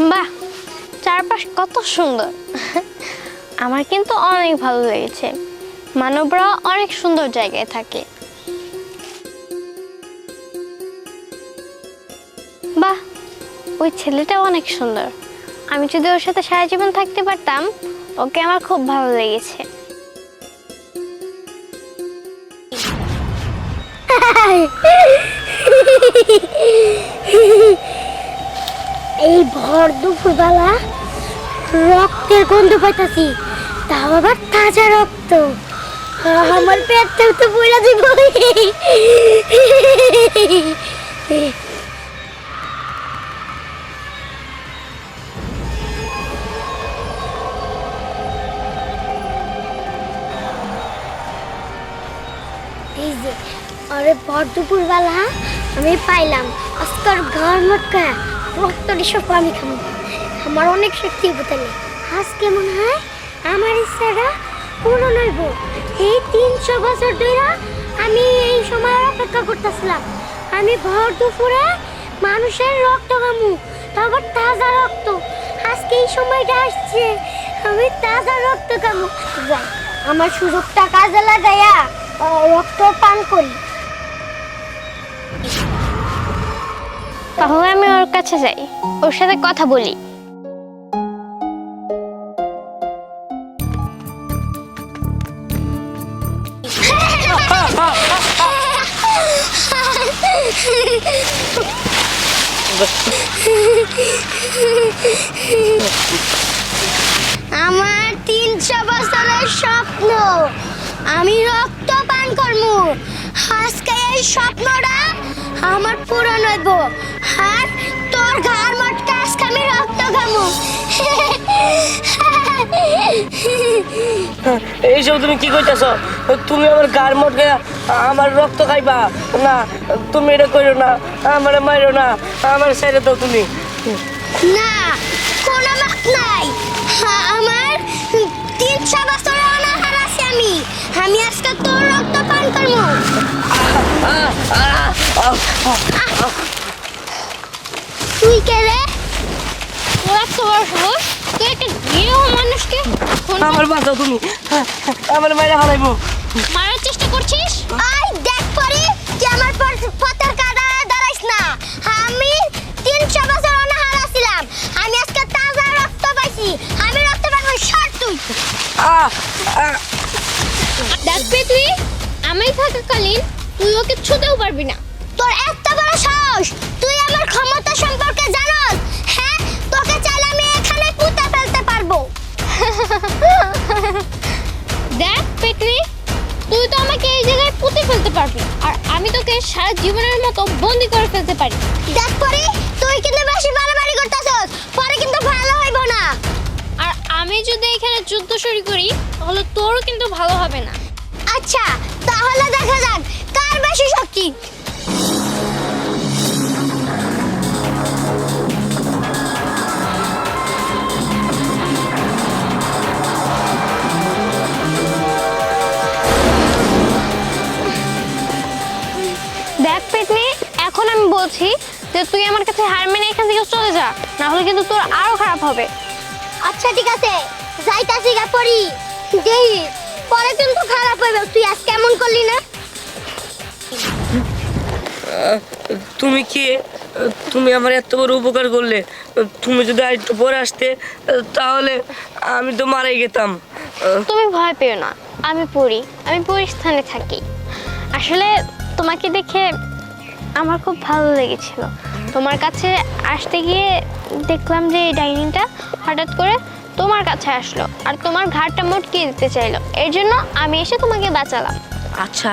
বাহ, চারপাশ কত সুন্দর। আমার কিন্তু অনেক ভালো লেগেছে। মানবরা অনেক সুন্দর জায়গায় থাকে। বাহ, ওই ছেলেটাও অনেক সুন্দর। আমি যদি ওর সাথে সারা জীবন থাকতে পারতাম, ওকে আমার খুব ভালো লেগেছে। এই ভর দুপুরবেলা রক্তের গন্ধ পাইতাছি, তাও আবার তাজা রক্ত। আমার পেটটা তো পড়ে দিব আরে ভর দুপুরবেলা আমি পাইলাম আজকাল ঘর মটকা। রক্ত সব আমি খাব। আমার অনেক শক্তি বোতলে। আজ কেমন হয় আমার ইচ্ছাটা পূরণ হইব। এই তিনশো বছর ধরে আমি এই সময় অপেক্ষা করতেছিলাম। আমি ভর দুপুরে মানুষের রক্ত খামু, তারপর তাজা রক্ত। আজকে এই সময়টা আসছে, আমি তাজা রক্ত খামু। যাই, আমার সুযোগটা কাজে লাগাইয়া রক্ত পান করি। তাহলে আমি ওর কাছে যাই। ওর সাথে কথা বলি। আমার তিনশো বছরের স্বপ্ন। আমি রক্ত পান করব। আজকে স্বপ্নটা আমার পূরণ হইব আর তোর ঘর মটকা আজকে আমি রক্ত খামু এইসব তুমি কি কইতেছ? তুমি আমার গার মটকে আমার রক্ত খাইবা? না তুমি এটা করো না আমার মারো না আমার ছেড়ে দাও তুমি। না কোনো মাক নাই। আমার বছরের অনাহার আছে আমি। আমি আজকে তোর রক্ত পান করব। তুই কে রে? সাহস? তুই একটা মানুষকে আমার বাঁচাও তুমি। আমার মায়েরা হারাইবো। মারার চেষ্টা করছিস? আই দেখ পরে যে আমার পর- পথের কাটা দাঁড়াইস না। আমি তিনশো বছর অনাহার আছিলাম। আমি আজকে তাজা রক্ত পাইছি। আমি রক্ত পাবো সর তুই। আহ দেখবে তুই আমি থাকাকালীন তুই ওকে ছুতেও পারবি না। তোর এত বড় সাহস তুই আমার ক্ষমতা সম্পর্কে জানোস। হ্যাঁ তোকে চাইলে আমি এখানে পুঁতে ফেলতে পারব। দেখ পেটুই তুই তো আমাকে এই জায়গায় পুঁতে ফেলতে পারবি আর আমি তোকে সারা জীবনের মতো বন্দি করে ফেলতে পারি। দেখ পরে তুই কিন্তু বেশি বাড়াবাড়ি করতেছস আমি যদি এখানে যুদ্ধ শুরু করি তাহলে তোরও কিন্তু ভালো হবে না। আচ্ছা তাহলে দেখা যাক কার বেশি শক্তি? দেখ পেটনি এখন আমি বলছি যে তুই আমার কাছে হার মেনে এখান থেকে চলে যা না হলে কিন্তু তোর আরও খারাপ হবে। আচ্ছা ঠিক আছে। যাইতাছি গা পরি দেই পরে কিন্তু খারাপ হইবে। তুই আজ কেমন করলি না? তুমি কি তুমি আমার এত বড় উপকার করলে? তুমি যদি আর একটু পরে আসতে তাহলে আমি তো মারাই গেতাম। তুমি ভয় পেও না আমি পড়ি। আমি পরিস্থানে থাকি। আসলে তোমাকে দেখে আমার খুব ভালো লেগেছিল। তোমার কাছে আসতে গিয়ে দেখলাম যে এই ডাইনিংটা হঠাৎ করে তোমার কাছে আসলো আর তোমার ঘাটটা মটকিয়ে দিতে চাইলো। এর জন্য আমি এসে তোমাকে বাঁচালাম। আচ্ছা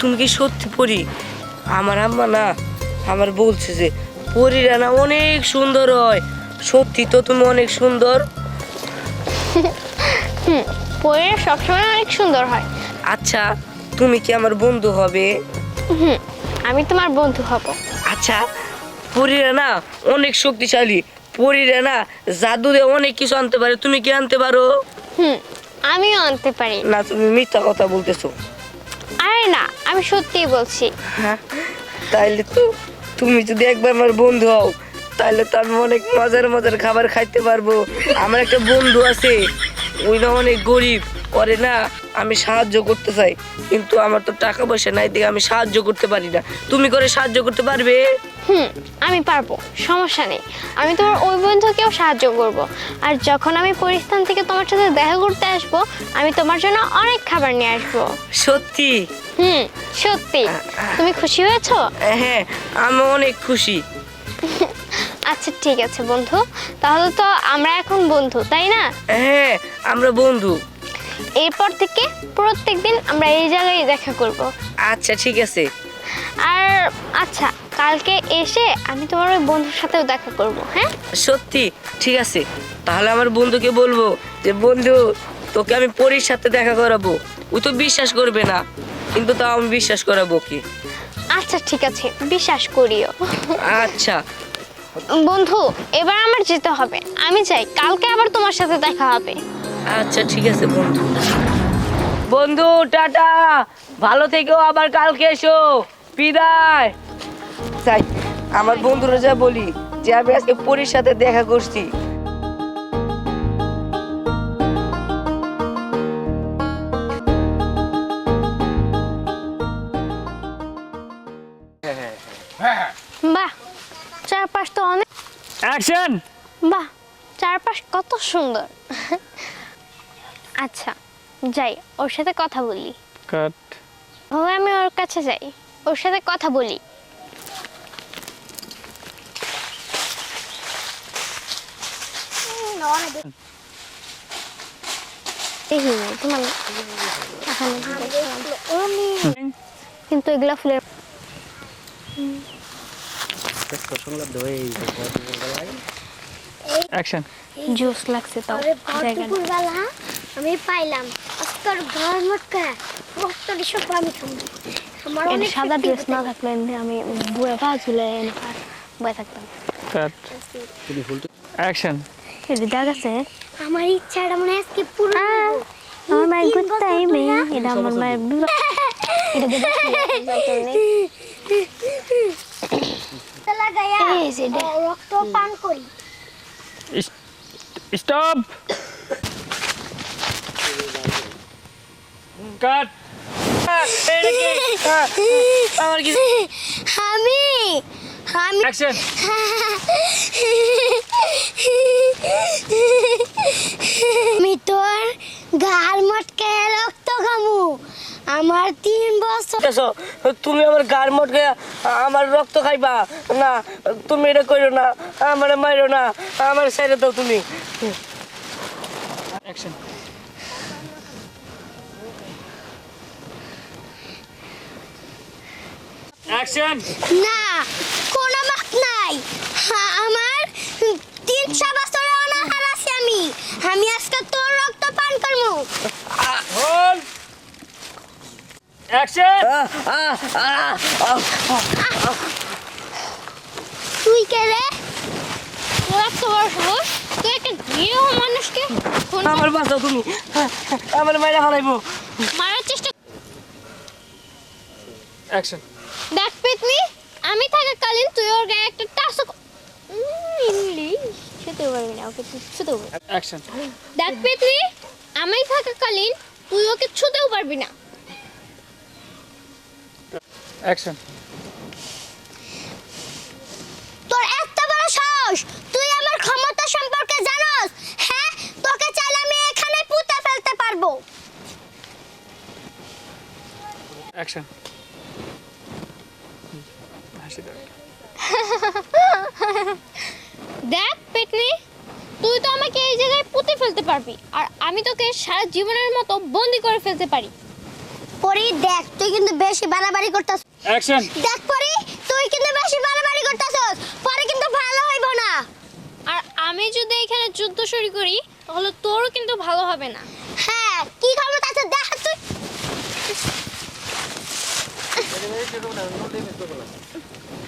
তুমি কি সত্যি পড়ি আমার আম্মা না আমার বলছে যে পরীরা না অনেক সুন্দর হয়। সত্যি তো তুমি অনেক সুন্দর। হুম পরীরা সবসময় অনেক সুন্দর হয়। আচ্ছা তুমি কি আমার বন্ধু হবে? হুম আমি তোমার বন্ধু হব। আচ্ছা পরীরা না অনেক শক্তিশালী। পরীরা না জাদু দিয়ে অনেক কিছু আনতে পারে। তুমি কি আনতে পারো? হুম আমিও আনতে পারি। না তুমি মিথ্যা কথা বলতেছো। আরে না আমি সত্যিই বলছি। হ্যাঁ তাইলে তো তুমি যদি একবার আমার বন্ধু হও তাহলে তো আমি অনেক মজার মজার খাবার খাইতে পারব। আমার একটা বন্ধু আছে ওই না অনেক গরিব। করে না আমি সাহায্য করতে চাই কিন্তু আমার তো টাকা পয়সা নাই দিকে আমি সাহায্য করতে পারি না। তুমি করে সাহায্য করতে পারবে? হুম আমি পারব সমস্যা নেই। আমি তোমার ওই বন্ধুকেও সাহায্য করব। আর যখন আমি পরিস্থান থেকে তোমার সাথে দেখা করতে আসব আমি তোমার জন্য অনেক খাবার নিয়ে আসব। সত্যি? হুম সত্যি। তুমি খুশি হয়েছো? হ্যাঁ আমি অনেক খুশি। আচ্ছা ঠিক আছে বন্ধু। তাহলে তো আমরা এখন বন্ধু তাই না? হ্যাঁ আমরা বন্ধু। এরপর থেকে প্রত্যেক দিন আমরা এই জায়গায় দেখা করব। আচ্ছা ঠিক আছে। আর আচ্ছা কালকে এসে আমি তোমার ওই বন্ধুর সাথেও দেখা করব হ্যাঁ? সত্যি? ঠিক আছে। তাহলে আমার বন্ধুকে বলব যে বন্ধু তোকে আমি পরীর সাথে দেখা করাবো। ও তো বিশ্বাস করবে না কিন্তু তাও আমি বিশ্বাস করাবো কি আচ্ছা ঠিক আছে বিশ্বাস করিও। আচ্ছা। বন্ধু এবার আমার যেতে হবে। আমি চাই কালকে আবার তোমার সাথে দেখা হবে। আচ্ছা ঠিক আছে বন্ধু। বন্ধু টাটা। ভালো থেকেও আবার কালকে এসো। বিদায়। তাই আমার বন্ধুরা যা বলি যে আমি আজকে পরীর সাথে দেখা করছি। বাহ চারপাশ তো অনেক অ্যাকশন! বাহ চারপাশ কত সুন্দর। আচ্ছা যাই ওর সাথে কথা বলি। কাট। ও আমি ওর কাছে যাই। ওর সাথে কথা বলি? কিন্তু এগুলা ফুলের অ্যাকশন জুস লাগছে তাও বেলা আমি পাইলাম। আজকাল ঘর মটকা রক্ত সব আমি খাব আমার অনেক সাদা ড্রেস না থাকলে আমি বুয়ে পা ঝুলে বয়ে থাকতাম। কাট অ্যাকশন এটা দেখা গেছে আমার ইচ্ছাটা মনে হয় আজকে পুরো। আমার মায়ের গুড টাইমে এটা আমার মায়ের বিবাহ এটা বেদা তা লাগাইয়া এই যে রক্ত পান করি। স্টপ! কাট। আমার কি আমি আমি অ্যাকশন আমি তোর গাল মটকে রক্ত খামু। আমার তিন বছর তুমি আমার গার মটকে আমার রক্ত খাইবা। না তুমি এটা করো না আমার মারো না আমার ছেড়ে দাও তুমি। অ্যাকশন অ্যাকশন না কোনো মাপ নাই। আমার তিনশো বছরে অনাহার আছি আমি। আমি আজকে তোর রক্ত পান করব। Hold action. তুই কে রে? তোর এত তুই একটা নিরীহ মানুষকে আমার বাঁচাও তুমি। আমার মাইরা হারাইবো। মারার চেষ্টা অ্যাকশন পেতনি আমি থাকাকালীন তুই ওর গায়ে একটা টাস ইংলিশ শুতে পারবি না ওকে তুই শুতে পারবি অ্যাকশন দেখ পেতনি আমি থাকাকালীন তুই ওকে ছুতেও পারবি না। অ্যাকশন তোর এত বড় সাহস তুই আমার ক্ষমতা সম্পর্কে জানোস? হ্যাঁ? তোকে চাইলে আমি এখানে পুঁতে ফেলতে পারব। অ্যাকশন হাসি দেখ পেতনি তুই তো আমাকে এই জায়গায় পুঁতে ফেলতে পারবি আর আমি তোকে সারা জীবনের মতো বন্দি করে ফেলতে পারি। পরি দেখ তুই কিন্তু বেশি বাড়াবাড়ি করতাস। অ্যাকশন দেখ পরি তুই কিন্তু বেশি বাড়াবাড়ি করতাছস পরে কিন্তু ভালো হইব না। আর আমি যদি এখানে যুদ্ধ শুরু করি তাহলে তোরও কিন্তু ভালো হবে না। হ্যাঁ কি ক্ষমতা আছে দেখ তুই